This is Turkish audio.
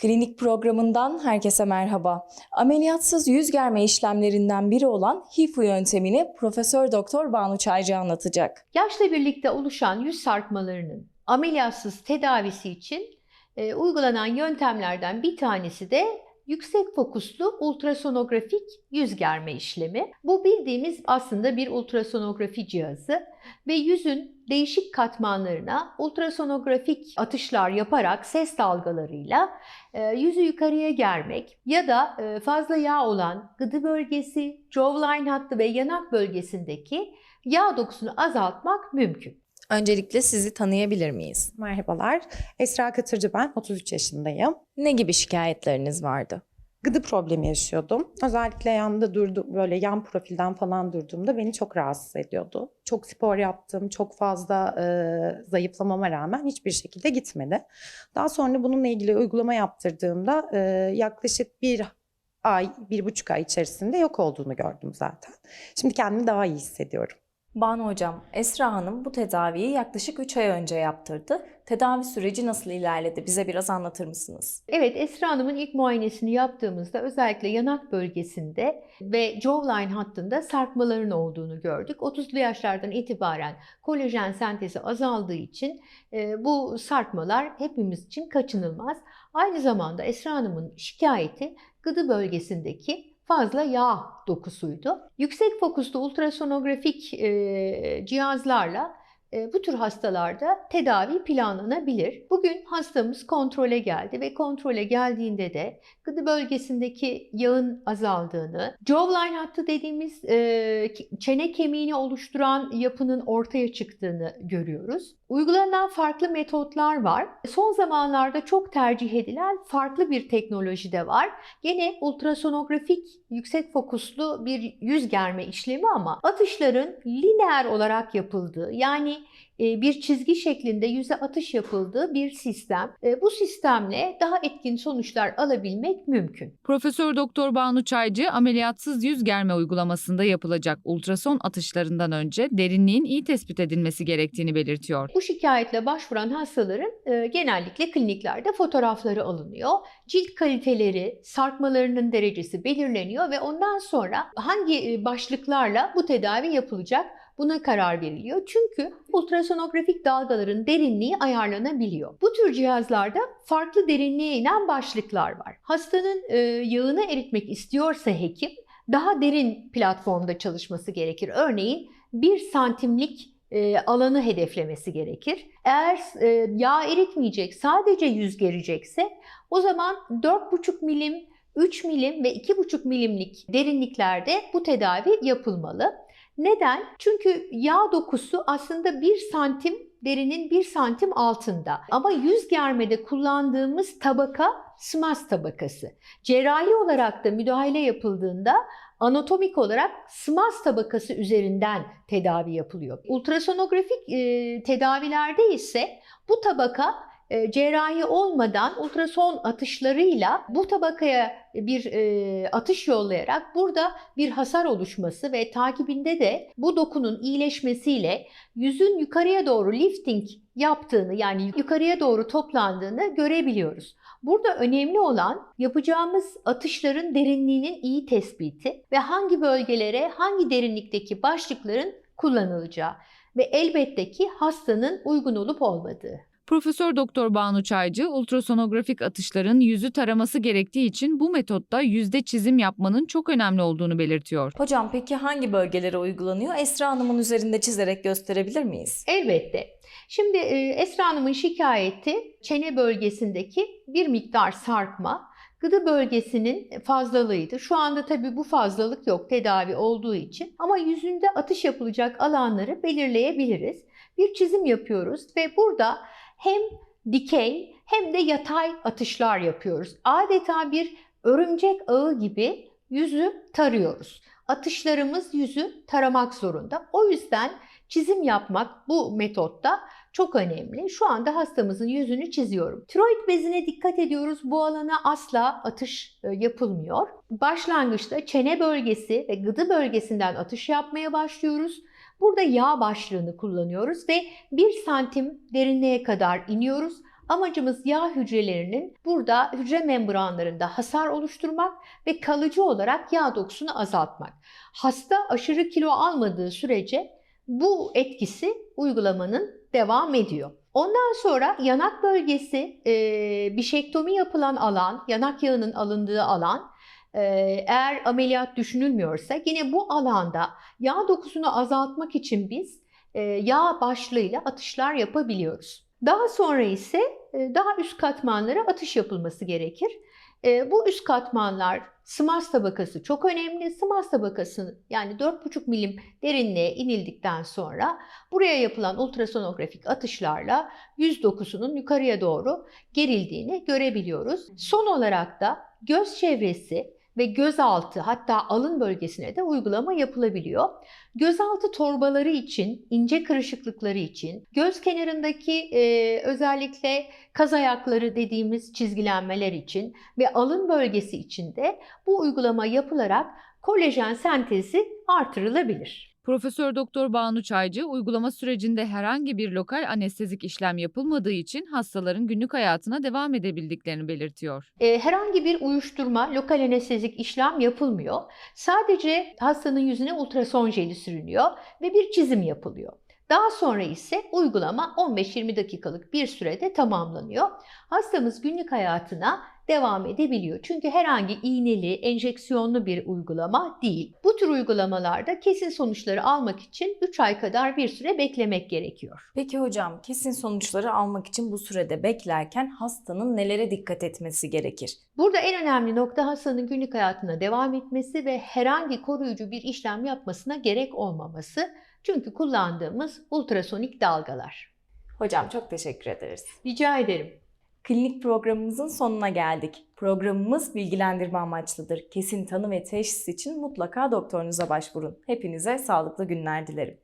Klinik programından herkese merhaba. Ameliyatsız yüz germe işlemlerinden biri olan HIFU yöntemini Profesör Doktor Banu Çaycı anlatacak. Yaşla birlikte oluşan yüz sarkmalarının ameliyatsız tedavisi için e, uygulanan yöntemlerden bir tanesi de yüksek fokuslu ultrasonografik yüz germe işlemi. Bu bildiğimiz aslında bir ultrasonografi cihazı ve yüzün değişik katmanlarına ultrasonografik atışlar yaparak ses dalgalarıyla e, yüzü yukarıya germek ya da e, fazla yağ olan gıdı bölgesi, jawline hattı ve yanak bölgesindeki yağ dokusunu azaltmak mümkün. Öncelikle sizi tanıyabilir miyiz? Merhabalar, Esra Katırcı ben, 33 yaşındayım. Ne gibi şikayetleriniz vardı? Gıdı problemi yaşıyordum. Özellikle yanda durdum, böyle yan profilden falan durduğumda beni çok rahatsız ediyordu. Çok spor yaptım, çok fazla e, zayıflamama rağmen hiçbir şekilde gitmedi. Daha sonra bununla ilgili uygulama yaptırdığımda e, yaklaşık bir ay, bir buçuk ay içerisinde yok olduğunu gördüm zaten. Şimdi kendimi daha iyi hissediyorum. Banu Hocam, Esra Hanım bu tedaviyi yaklaşık 3 ay önce yaptırdı. Tedavi süreci nasıl ilerledi? Bize biraz anlatır mısınız? Evet Esra Hanım'ın ilk muayenesini yaptığımızda özellikle yanak bölgesinde ve jawline hattında sarkmaların olduğunu gördük. 30'lu yaşlardan itibaren kolajen sentezi azaldığı için e, bu sarkmalar hepimiz için kaçınılmaz. Aynı zamanda Esra Hanım'ın şikayeti gıdı bölgesindeki fazla yağ dokusuydu. Yüksek fokuslu ultrasonografik e, cihazlarla e, bu tür hastalarda tedavi planlanabilir. Bugün hastamız kontrole geldi ve kontrole geldiğinde de gıdı bölgesindeki yağın azaldığını, jawline hattı dediğimiz e, çene kemiğini oluşturan yapının ortaya çıktığını görüyoruz. Uygulanan farklı metotlar var. Son zamanlarda çok tercih edilen farklı bir teknoloji de var. Gene ultrasonografik yüksek fokuslu bir yüz germe işlemi ama atışların lineer olarak yapıldığı yani bir çizgi şeklinde yüze atış yapıldığı bir sistem. E, Bu sistemle daha etkin sonuçlar alabilmek mümkün. Profesör Doktor Banu Çaycı ameliyatsız yüz germe uygulamasında yapılacak ultrason atışlarından önce derinliğin iyi tespit edilmesi gerektiğini belirtiyor. Bu şikayetle başvuran hastaların e, genellikle kliniklerde fotoğrafları alınıyor. Cilt kaliteleri, sarkmalarının derecesi belirleniyor ve ondan sonra hangi e, başlıklarla bu tedavi yapılacak buna karar veriliyor. Çünkü ultrasonografik dalgaların derinliği ayarlanabiliyor. Bu tür cihazlarda farklı derinliğe inen başlıklar var. Hastanın e, yağını eritmek istiyorsa hekim daha derin platformda çalışması gerekir. Örneğin 1 santimlik e, alanı hedeflemesi gerekir. Eğer e, yağ eritmeyecek, sadece yüz gerecekse o zaman 4,5 milim, 3 milim ve 2,5 milimlik derinliklerde bu tedavi yapılmalı. Neden? Çünkü yağ dokusu aslında 1 santim derinin 1 santim altında. Ama yüz germede kullandığımız tabaka SMAS tabakası. Cerrahi olarak da müdahale yapıldığında anatomik olarak SMAS tabakası üzerinden tedavi yapılıyor. Ultrasonografik e, tedavilerde ise bu tabaka cerrahi olmadan ultrason atışlarıyla bu tabakaya bir e, atış yollayarak burada bir hasar oluşması ve takibinde de bu dokunun iyileşmesiyle yüzün yukarıya doğru lifting yaptığını yani yukarıya doğru toplandığını görebiliyoruz. Burada önemli olan yapacağımız atışların derinliğinin iyi tespiti ve hangi bölgelere hangi derinlikteki başlıkların kullanılacağı ve elbette ki hastanın uygun olup olmadığı. Profesör Doktor Banu Çaycı ultrasonografik atışların yüzü taraması gerektiği için bu metotta yüzde çizim yapmanın çok önemli olduğunu belirtiyor. Hocam peki hangi bölgelere uygulanıyor? Esra Hanım'ın üzerinde çizerek gösterebilir miyiz? Elbette. Şimdi e, Esra Hanım'ın şikayeti çene bölgesindeki bir miktar sarkma, gıdı bölgesinin fazlalığıydı. Şu anda tabii bu fazlalık yok tedavi olduğu için ama yüzünde atış yapılacak alanları belirleyebiliriz. Bir çizim yapıyoruz ve burada hem dikey hem de yatay atışlar yapıyoruz. Adeta bir örümcek ağı gibi yüzü tarıyoruz. Atışlarımız yüzü taramak zorunda. O yüzden çizim yapmak bu metotta çok önemli. Şu anda hastamızın yüzünü çiziyorum. Tiroid bezine dikkat ediyoruz. Bu alana asla atış e, yapılmıyor. Başlangıçta çene bölgesi ve gıdı bölgesinden atış yapmaya başlıyoruz. Burada yağ başlığını kullanıyoruz ve 1 santim derinliğe kadar iniyoruz. Amacımız yağ hücrelerinin burada hücre membranlarında hasar oluşturmak ve kalıcı olarak yağ dokusunu azaltmak. Hasta aşırı kilo almadığı sürece bu etkisi uygulamanın devam ediyor. Ondan sonra yanak bölgesi e, bişektomi yapılan alan, yanak yağının alındığı alan eğer ameliyat düşünülmüyorsa yine bu alanda yağ dokusunu azaltmak için biz yağ başlığıyla atışlar yapabiliyoruz. Daha sonra ise daha üst katmanlara atış yapılması gerekir. Bu üst katmanlar SMAS tabakası çok önemli. SMAS tabakası yani 4,5 milim derinliğe inildikten sonra buraya yapılan ultrasonografik atışlarla yüz dokusunun yukarıya doğru gerildiğini görebiliyoruz. Son olarak da göz çevresi ve gözaltı hatta alın bölgesine de uygulama yapılabiliyor. Gözaltı torbaları için, ince kırışıklıkları için, göz kenarındaki e, özellikle kaz ayakları dediğimiz çizgilenmeler için ve alın bölgesi için de bu uygulama yapılarak kolajen sentezi artırılabilir. Profesör Doktor Banu Çaycı uygulama sürecinde herhangi bir lokal anestezik işlem yapılmadığı için hastaların günlük hayatına devam edebildiklerini belirtiyor. E, herhangi bir uyuşturma, lokal anestezik işlem yapılmıyor. Sadece hastanın yüzüne ultrason jeli sürülüyor ve bir çizim yapılıyor. Daha sonra ise uygulama 15-20 dakikalık bir sürede tamamlanıyor. Hastamız günlük hayatına devam edebiliyor. Çünkü herhangi iğneli, enjeksiyonlu bir uygulama değil. Bu tür uygulamalarda kesin sonuçları almak için 3 ay kadar bir süre beklemek gerekiyor. Peki hocam kesin sonuçları almak için bu sürede beklerken hastanın nelere dikkat etmesi gerekir? Burada en önemli nokta hastanın günlük hayatına devam etmesi ve herhangi koruyucu bir işlem yapmasına gerek olmaması. Çünkü kullandığımız ultrasonik dalgalar. Hocam çok teşekkür ederiz. Rica ederim. Klinik programımızın sonuna geldik. Programımız bilgilendirme amaçlıdır. Kesin tanı ve teşhis için mutlaka doktorunuza başvurun. Hepinize sağlıklı günler dilerim.